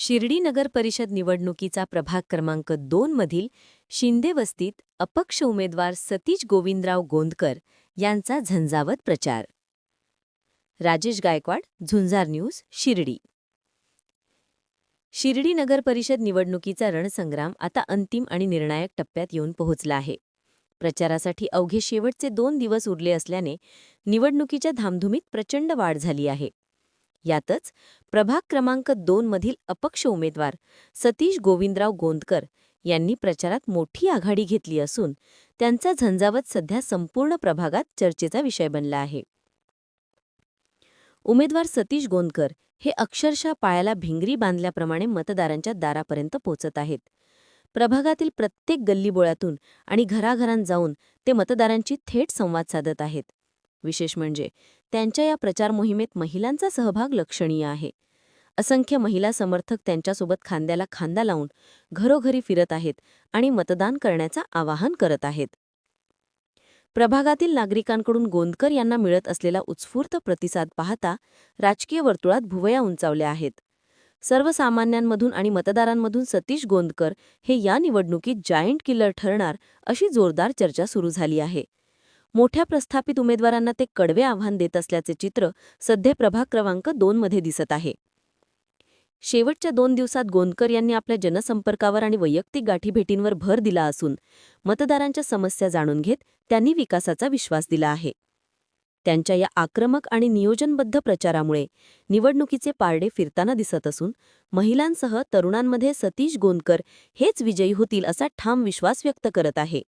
शिर्डी नगर परिषद निवडणुकीचा प्रभाग क्रमांक दोन मधील शिंदे वस्तीत अपक्ष उमेदवार सतीश गोविंदराव गोंदकर यांचा झंझावत प्रचार. राजेश गायकवाड झुंजार न्यूज शिर्डी. शिर्डी नगर परिषद निवडणुकीचा रणसंग्राम आता अंतिम आणि निर्णायक टप्प्यात येऊन पोहोचला आहे. प्रचारासाठी अवघे शेवटचे दोन दिवस उरले असल्याने निवडणुकीच्या धामधुमीत प्रचंड वाढ झाली आहे. यातच प्रभाग क्रमांक दोन मधील अपक्ष उमेदवार सतीश गोविंदराव गोंदकर यांनी प्रचारात मोठी आघाडी घेतली असून त्यांचा झंझावत सध्या संपूर्ण प्रभागात चर्चेचा विषय बनला आहे. उमेदवार सतीश गोंदकर हे अक्षरशः पायाला भिंगरी बांधल्याप्रमाणे मतदारांच्या दारापर्यंत पोचत आहेत. प्रभागातील प्रत्येक गल्लीबोळातून आणि घराघरांत जाऊन ते मतदारांची थेट संवाद साधत आहेत. विशेष म्हणजे त्यांच्या या प्रचार मोहिमेत महिलांचा सहभाग लक्षणीय आहे. असंख्य महिला समर्थक त्यांच्यासोबत खांद्याला खांदा लावून घरोघरी फिरत आहेत आणि मतदान करण्याचं आवाहन करत आहेत. प्रभागातील नागरिकांकडून गोंदकर यांना मिळत असलेला उत्स्फूर्त प्रतिसाद पाहता राजकीय वर्तुळात भुवया उंचावल्या आहेत. सर्वसामान्यांमधून आणि मतदारांमधून सतीश गोंदकर हे या निवडणुकीत जायंट किलर ठरणार अशी जोरदार चर्चा सुरू झाली आहे. मोठ्या प्रस्थापित उमेदवारांना ते कडवे आव्हान देत असल्याचे चित्र सध्या प्रभाग क्रमांक दोनमध्ये दिसत आहे. शेवटच्या दोन दिवसात गोंदकर यांनी आपल्या जनसंपर्कावर आणि वैयक्तिक गाठीभेटींवर भर दिला असून मतदारांच्या समस्या जाणून घेत त्यांनी विकासाचा विश्वास दिला आहे. त्यांच्या या आक्रमक आणि नियोजनबद्ध प्रचारामुळे निवडणुकीचे पारडे फिरताना दिसत असून महिलांसह तरुणांमध्ये सतीश गोंदकर हेच विजयी होतील असा ठाम विश्वास व्यक्त करत आहे.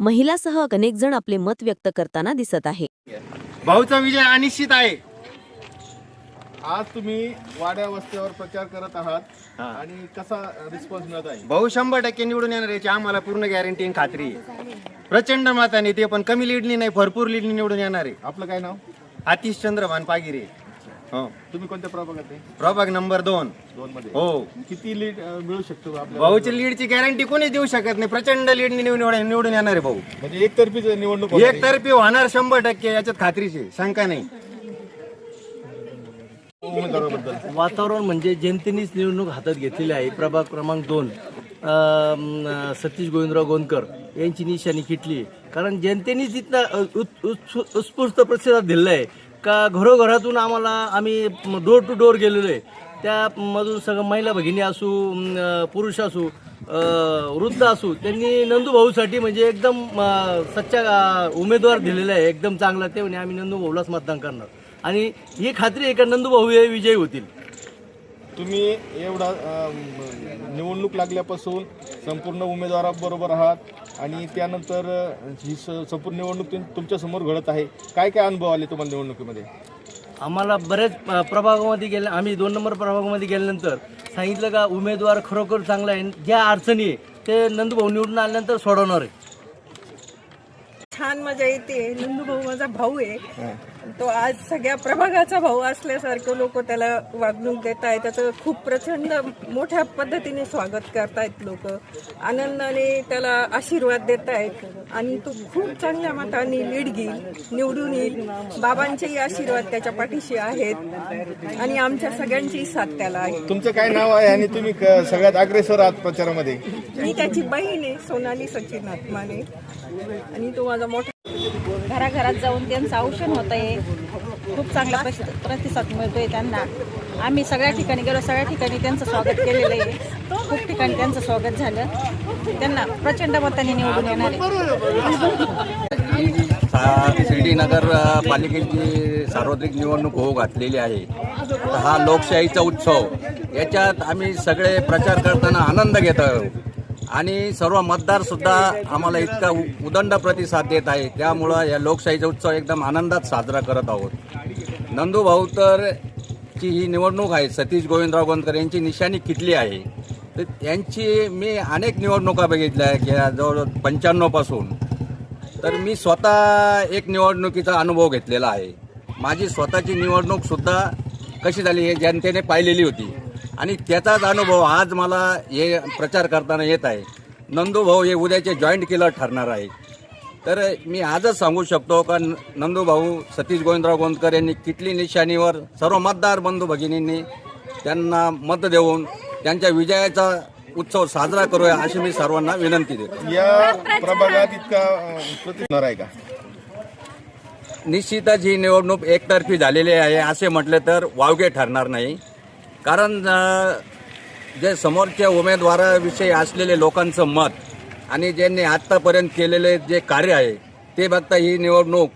महिलासह अनेकजण आपले मत व्यक्त करताना दिसत आहे. भाऊचा विजय अनिश्चित आहे. आज तुम्ही वाड्या वस्त्यावर प्रचार करत आहात आणि कसा रिस्पॉन्स मिळत आहे? भाऊ शंभर टक्के निवडून येणार याची आम्हाला पूर्ण गॅरंटी आणि खात्री आहे. प्रचंड मताने ते पण कमी लीडनी नाही भरपूर लीडनी निवडून येणार आहे. आपलं काय नाव? आतिश चंद्रभान पागिरे हो. तुम्ही कोणत्या प्रभागात आहे? प्रभाग नंबर दोन. दोन मध्ये. हो. किती लीड अं, मिळू शकतो आपल्याला? भाऊची लीडची गॅरंटी कोणी देऊ शकत नाही. प्रचंड लीडनी निवडून निवडून येणार आहे भाऊ. म्हणजे एकतर्फीच निवडणूक होणार आहे. एकतर्फी होणार शंभर टक्के याच्यात खात्रीची शंका नाही. उमेदवाराबद्दल. वातावरण म्हणजे जनतेनेच निवडणूक हातात घेतलेली आहे. प्रभाग क्रमांक दोन अं, सतीश गोविंदराव गोंदकर यांची निशाणी किटली कारण जनतेनेच इथला उत्- उत्स्फू- उत्स्फूर्त प्रतिसाद दिलेला आहे. का घरोघरातून आम्हाला आम्ही डोर टू डोर गेलेलो आहे. त्यामधून सगळं महिला भगिनी असू पुरुष असू वृद्ध असू त्यांनी नंदूभाऊसाठी म्हणजे एकदम सच्चा उमेदवार दिलेला आहे. एकदम चांगला ते म्हणे आम्ही नंदूभाऊलाच मतदान करणार. आणि ही खात्री आहे का नंदूभाऊ हे विजयी होतील? तुम्ही एवढा निवडणूक लागल्यापासून संपूर्ण उमेदवाराबरोबर आहात. आणि त्यानंतर ही स- संपूर्ण निवडणूक तुमच्यासमोर घडत आहे काय काय अनुभव आले तुम्हाला निवडणुकीमध्ये? आम्हाला बऱ्याच अ, प्रभागामध्ये गेल्या आम्ही दोन नंबर प्रभागामध्ये गेल्यानंतर सांगितलं का उमेदवार खरोखर चांगला आहे ज्या अडचणी आहे ते नंदूभाऊ निवडून आल्यानंतर सोडवणार आहे. छान मजा येते. नंदू भाऊ माझा भाऊ आहे. तो आज सगळ्या प्रभागाचा भाऊ असल्यासारखं लोक त्याला वागणूक देत आहेत त्याचं खूप प्रचंड मोठ्या पद्धतीने स्वागत करतायत लोक. आनंदाने त्याला आशीर्वाद देत आहेत आणि तो खूप चांगल्या मताने लीड घेईल निवडून येईल. बाबांचेही आशीर्वाद त्याच्या पाठीशी आहेत. आणि आमच्या सगळ्यांचीही साथ त्याला आहे. तुमचं काय नाव आहे आणि तुम्ही सगळ्यात अग्रेसर आहात प्रचारामध्ये? मी त्याची बहीण आहे सोनाली सचिन आत्माने. आणि तो माझा मोठा घराघरात जाऊन त्यांचं औषण होत आहे खूप चांगला प्रति- प्रतिसाद मिळतोय त्यांना. आम्ही सगळ्या ठिकाणी गेलो सगळ्या ठिकाणी त्यांचं स्वागत केलेलं आहे. खूप ठिकाणी त्यांचं स्वागत झालं. त्यांना प्रचंड मताने निवडून येणार आहे. शिर्डी नगर पालिकेची सार्वत्रिक निवडणूक होऊ घातलेली आहे. हा लोकशाहीचा उत्सव. याच्यात आम्ही सगळे प्रचार करताना आनंद घेत आहोत. आणि सर्व मतदार सुद्धा आम्हाला इतका उ- उदंड प्रतिसाद देत आहे. त्यामुळं या लोकशाहीचा उत्सव एकदम आनंदात साजरा करत आहोत. नंदू भाऊ तर ची ही निवडणूक आहे. सतीश गोविंदराव गोंदकर यांची निशाणी किटली आहे? तर यांची मी अनेक निवडणुका बघितल्या गेल्या जवळ पंच्याण्णवपासून तर मी स्वतः एक निवडणुकीचा अनुभव घेतलेला आहे. माझी स्वतःची निवडणूकसुद्धा कशी झाली हे जनतेने पाहिलेली होती. आणि त्याचाच अनुभव आज मला हे प्रचार करताना येत आहे. नंदू भाऊ हे उद्याचे जॉईंट किलर ठरणार आहे. तर मी आजच सांगू शकतो का न- नंदू भाऊ सतीश गोविंदराव गोंदकर यांनी किटली निशाणीवर सर्व मतदार बंधू भगिनींनी त्यांना मत देऊन त्यांच्या विजयाचा उत्सव साजरा करूया अशी मी सर्वांना विनंती देतो. या प्रभागात इतका आहे का? निश्चितच ही निवडणूक एकतर्फी झालेली आहे असे म्हटले तर वावगे ठरणार नाही. कारण जे समोरच्या उमेदवाराविषयी असलेले लोकांचं मत आणि ज्यांनी आत्तापर्यंत केलेले जे कार्य आहे ते बघता ही निवडणूक